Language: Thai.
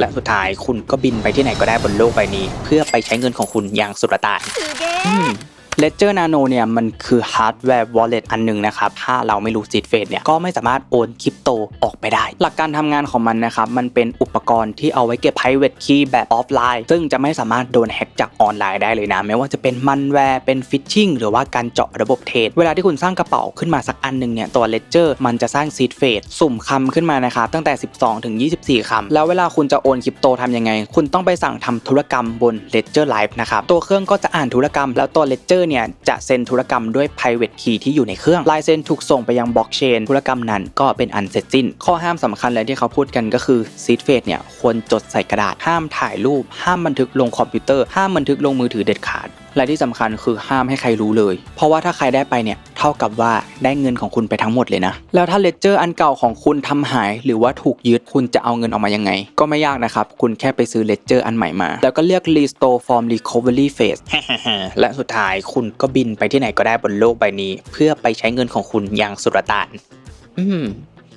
และสุดท้ายคุณก็บินไปที่ไหนก็ได้บนโลกใบนี้ เพื่อไปใช้เงินของคุณอย่างสุดตาน Ledger Nano เนี่ยมันคือฮาร์ดแวร์ wallet อันหนึ่งนะครับ ถ้าเราไม่รู้ซีดเฟสเนี่ยก็ไม่สามารถโอนคริปโตออกไปได้ หลักการทำงานของมันนะครับ มันเป็นอุปกรณ์ที่เอาไว้เก็บ private key แบบออฟไลน์ ซึ่งจะไม่สามารถโดนแฮ็กจากออนไลน์ได้เลยนะ ไม่ว่าจะเป็นมันแวร์เป็นฟิชชิงหรือว่าการเจาะระบบเทรดเวลาที่คุณสร้างกระเป๋าขึ้นมาสักอันหนึ่งเนี่ยตัว Ledger มันจะสร้างซีดเฟสสุ่มคำขึ้นมานะครับตั้งแต่ 12 ถึง 24คำแล้วเวลาคุณจะโอนคริปโตทำยังไง คุณต้องไปสั่งทำธุรกรรมบน Ledger Live นะครับตัวเครื่องก็จะอ่านธุรกรรมแล้วตัว Ledger เนี่ยจะเซ็นธุรกรรมด้วย private key ที่อยู่ในเครื่องลายเซ็นถูกส่งไปยังบล็อกเชนธุรกรรมนั้นก็เป็นอันเสร็จสิ้น ข้อห้ามสำคัญเลยที่เขาพูดกันก็คือ seed phase เนี่ยควรจดใส่กระดาษ ห้ามถ่ายรูป ห้ามบันทึกลงคอมพิวเตอร์ ห้ามบันทึกลงมือถือเด็ดขาด และที่สำคัญคือห้ามให้ใครรู้เลย เพราะว่าถ้าใครได้ไปเนี่ย ท่ากับว่าได้เงินของคุณไปทั้งหมดเลยนะ แล้วถ้าเลเจอร์อันเก่าของคุณทำหาย หรือว่าถูกยึดคุณจะเอาเงินออกมายังไง ก็ไม่ยากนะครับ คุณแค่ไปซื้อเลเจอร์อันใหม่มา แล้วก็เรียก restore from recovery phase และสุดท้ายคุณก็บินไปที่ไหนก็ได้บนโลกใบนี้ เพื่อไปใช้เงินของคุณอย่างสุดตานอืม